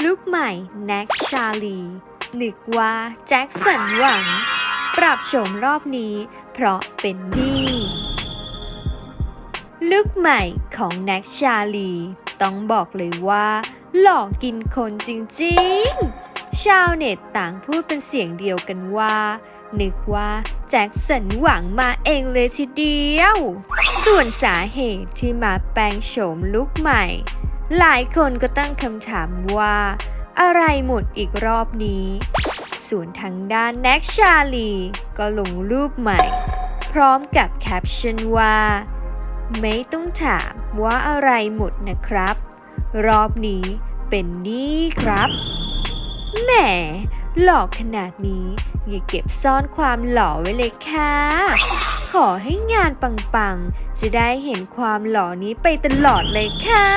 ลูกใหม่แน็กชาลีนึกว่าแจ็คสันหวัง ปรับโฉมรอบนี้เพราะเป็นหนี้ลูกใหม่ของแน็กชาลี ต้องบอกเลยว่า หลอกกินคนจริงๆ ชาวเน็ตต่างพูดเป็นเสียงเดียวกันว่า นึกว่าแจ็คสันหวังมาเองเลยทีเดียว ส่วนสาเหตุที่มาแปลงโฉมลุกใหม่ หลายคนก็ตั้งคำถามว่า อะไรหมดอีกรอบนี้ ส่วนทางด้านแน็กชาลี ก็ลงรูปใหม่ พร้อมกับแคปชั่นว่า ไม่ต้องถามว่าอะไรหมดนะครับ รอบนี้เป็นนี่ครับ แหม หลอกขนาดนี้ อย่าเก็บซ่อนความหล่อไว้เลยค่ะ ขอให้งานปัง ๆ จะได้เห็นความหล่อนี้ไปตลอดเลยค่ะ